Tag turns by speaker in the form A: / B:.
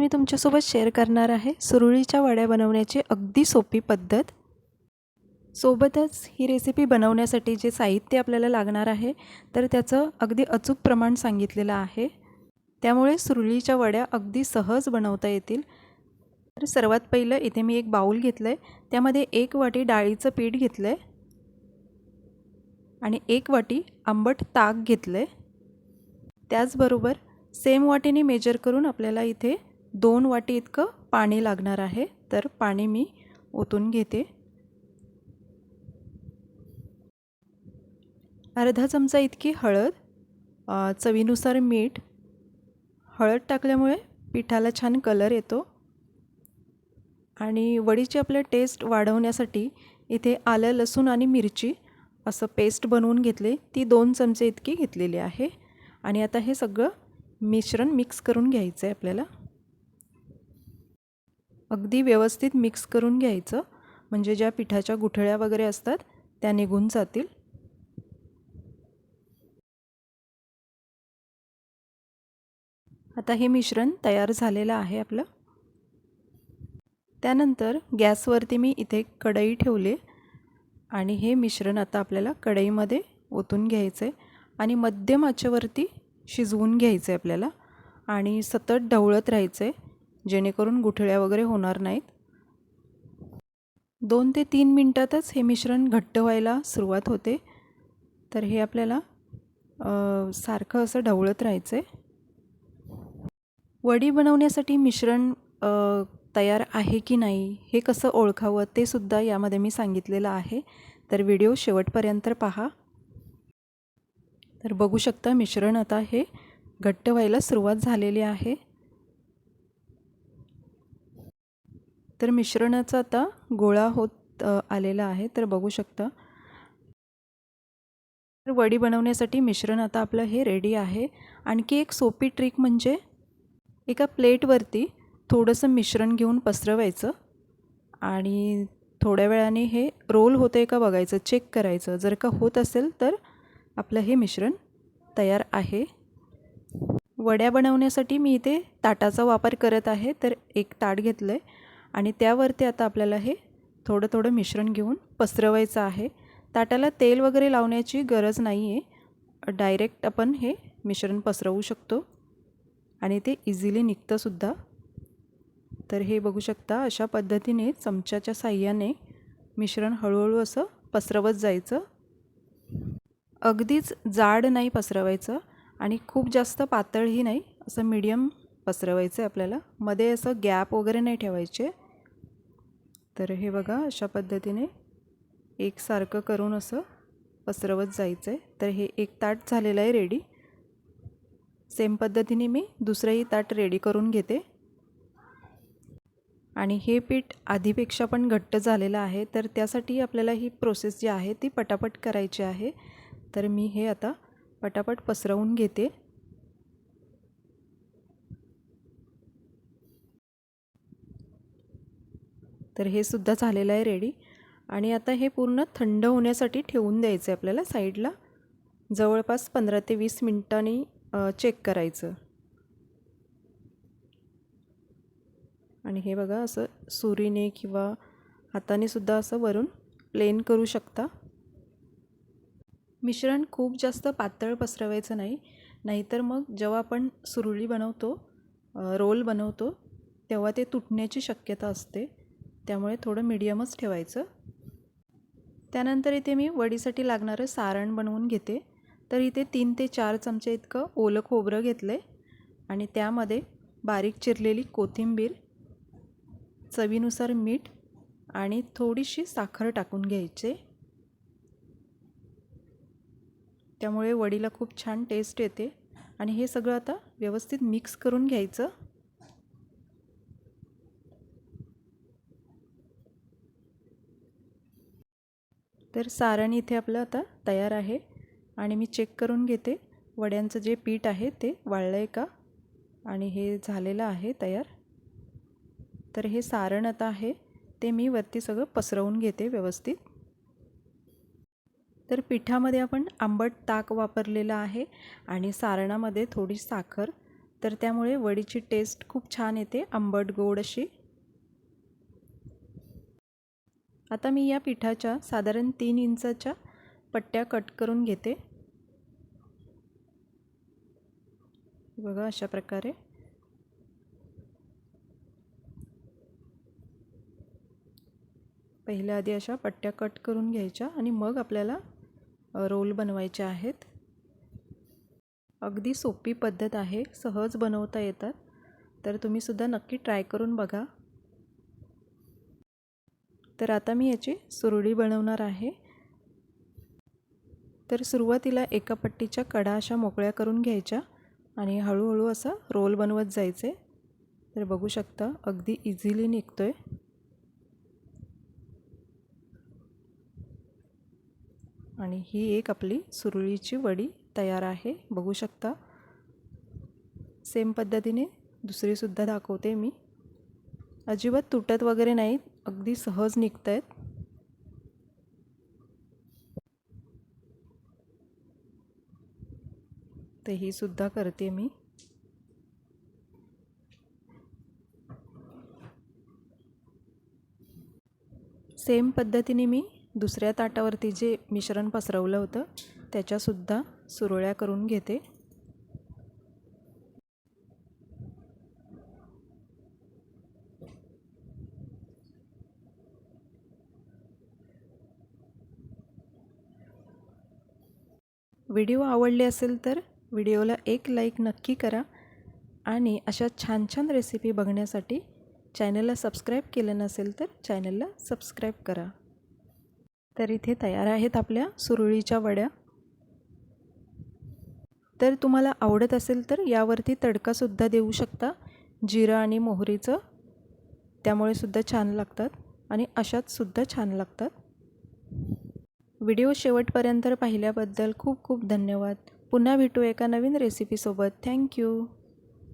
A: मी तुमच्यासोबत शेअर करणार आहे सुरळीच्या वड्या बनवण्याची अगदी सोपी पद्धत. सोबतच ही रेसिपी बनवण्यासाठी जे साहित्य आपल्याला लागणार आहे तर त्याचं अगदी अचूक प्रमाण सांगितलेलं आहे. त्यामुळे सुरळीच्या वड्या अगदी सहज बनवता येतील. तर सर्वात पहिलं इथे मी एक बाऊल घेतलं आहे त्यामध्ये एक वाटी डाळीचं पीठ घेतलं आहे आणि एक वाटी आंबट ताक घेतलं आहे त्याचबरोबर सेम वाटीने मेजर करून आपल्याला इथे दोन वाटी इतकं पाणी लागणार आहे तर पाणी मी ओतून घेते. अर्धा चमचा इतकी हळद चवीनुसार मीठ हळद टाकल्यामुळे पिठाला छान कलर येतो. आणि वडीची आपल्या टेस्ट वाढवण्यासाठी इथे आलं लसूण आणि मिरची असं पेस्ट बनवून घेतले. ती दोन चमचे इतकी घेतलेली आहे. आणि आता हे सगळं मिश्रण मिक्स करून घ्यायचं आहे आपल्याला. अगदी व्यवस्थित मिक्स करून घ्यायचं. म्हणजे ज्या पिठाच्या गुठळ्या वगैरे असतात त्या निघून जातील. आता हे मिश्रण तयार झालेलं आहे आपलं. त्यानंतर गॅसवरती मी इथे कढई ठेवले. आणि हे मिश्रण आता आपल्याला कढईमध्ये ओतून घ्यायचं आहे आणि मध्यम आचेवरती शिजवून घ्यायचं आहे आपल्याला. आणि सतत ढवळत राहायचं आहे जेणेकरून गुठळ्या वगैरे होणार नाहीत. दोन ते तीन मिनटातच हे मिश्रण घट्ट व्हायला सुरुवात होते. तर हे आपल्याला सारखं असं ढवळत राहायचं आहे वडी बनवण्यासाठी मिश्रण तयार आहे की नाही हे कसं ओळखावं ते सुद्धा यामध्ये मी सांगितलेलं आहे. तर व्हिडिओ शेवटपर्यंत पहा. तर बघू शकता मिश्रण आता हे घट्ट व्हायला सुरुवात झालेली आहे. तर मिश्रणाचा आता गोळा होत आलेला आहे. तर बघू शकता. तर वडी बनवण्यासाठी मिश्रण आता आपलं हे रेडी आहे. आणखी एक सोपी ट्रिक म्हणजे एका प्लेटवरती थोडंसं मिश्रण घेऊन पसरवायचं. आणि थोड्या वेळाने हे रोल होतं आहे का बघायचं चेक करायचं. जर का होत असेल तर आपलं हे मिश्रण तयार आहे. वड्या बनवण्यासाठी मी इथे ताटाचा वापर करत आहे. तर एक ताट घेतलं आहे आणि त्यावरती आता आपल्याला हे थोडं थोडं मिश्रण घेऊन पसरवायचं आहे. ताटाला तेल वगैरे लावण्याची गरज नाही आहे डायरेक्ट आपण हे मिश्रण पसरवू शकतो. आणि ते इझिली निघतंसुद्धा तर हे बघू शकता अशा पद्धतीने चमच्याच्या साह्याने मिश्रण हळूहळू असं पसरवत जायचं. अगदीच जाड नाही पसरवायचं आणि खूप जास्त पातळही नाही असं मीडियम पसरवायचं आहे आपल्याला. मध्ये असं गॅप वगैरे नाही ठेवायचे. तर हे बघा अशा पद्धतीने एकसारखं करून असं पसरवत जायचं आहे तर हे एक ताट झालेलं आहे रेडी सेम पद्धतीने मी दुसरंही ताट रेडी करून घेते. आणि हे पीठ आधीपेक्षा पण घट्ट झालेलं आहे तर त्यासाठी आपल्याला ही प्रोसेस जी आहे ती पटापट करायची आहे. तर मी हे आता पटापट पसरवून घेते. तर हे सुद्धा झालेलं आहे रेडी आणि आता हे पूर्ण थंड होण्यासाठी ठेवून द्यायचं आहे आपल्याला साईडला जवळपास पंधरा ते वीस मिनटांनी चेक करायचं. आणि हे बघा असं सुरीने किंवा हाताने सुद्धा असं वरून प्लेन करू शकता. मिश्रण खूप जास्त पातळ पसरवायचं नाही. नाहीतर मग जेव्हा आपण सुरळी बनवतो रोल बनवतो तेव्हा ते तुटण्याची शक्यता असते. त्यामुळे थोडं मीडियमच ठेवायचं. त्यानंतर इथे मी वडीसाठी लागणारं सारण बनवून घेते. तर इथे तीन ते चार चमचे इतकं ओलं खोबरं घेतलं आहे आणि त्यामध्ये बारीक चिरलेली कोथिंबीर चवीनुसार मीठ आणि थोडीशी साखर टाकून घ्यायचे. त्यामुळे वडीला खूप छान टेस्ट येते. आणि हे सगळं आता व्यवस्थित मिक्स करून घ्यायचं. तर सारण इथे आपलं आता तयार आहे. आणि मी चेक करून घेते. वड्यांचं जे पीठ आहे ते वाळलं आहे का? आणि हे झालेलं आहे तयार. तर हे सारण आता आहे. ते मी वरती सगळं पसरवून घेते व्यवस्थित. तर पिठामध्ये आपण आंबट ताक वापरलेलं आहे. आणि सारणामध्ये थोडी साखर. तर त्यामुळे वडीची टेस्ट खूप छान येते. आंबट गोड अशी. आता मी या पिठाच्या साधारण तीन इंचाच्या पट्ट्या कट करून घेते. बघा अशा प्रकारे. पहिल्या आधी अशा पट्ट्या कट करून घ्यायच्या आणि मग आपल्याला रोल बनवायचे आहेत. अगदी सोपी पद्धत आहे सहज बनवता येतात. तर तुम्हीसुद्धा नक्की ट्राय करून बघा. तर आता मी याची सुरडी बनवणार आहे. तर सुरुवातीला एका पट्टीच्या कडा अशा मोकळ्या करून घ्यायच्या आणि हळूहळू असं रोल बनवत जायचे. तर बघू शकता अगदी इझिली निघतो आहे आणि ही एक आपली सुरळीची वडी तयार आहे. बघू शकता. सेम पद्धतीने दुसरीसुद्धा दाखवते मी. अजिबात तुटत वगैरे नाहीत. अगदी सहज निघत आहेत तर ही सुद्धा करते मी. सेम पद्धतीने मी दुसऱ्या ताटावरती जे मिश्रण पसरवलं होतं त्याच्यासुद्धा सुरळ्या करून घेते. व्हिडिओ आवडले असेल तर व्हिडिओला एक लाईक नक्की करा आणि अशा छान छान रेसिपी बघण्यासाठी चॅनलला सबस्क्राईब केलं नसेल तर चॅनलला सबस्क्राईब करा. तर इथे तयार आहेत आपल्या सुरळीच्या वड्या. तर तुम्हाला आवडत असेल तर यावरती तडकासुद्धा देऊ शकता. जिरं आणि मोहरीचं त्यामुळे सुद्धा छान लागतात आणि अशातसुद्धा छान लागतात. व्हिडिओ शेवटपर्यंत पाहिल्याबद्दल खूप खूप धन्यवाद. पुन्हा भेटू एका नवीन रेसिपीसोबत थँक्यू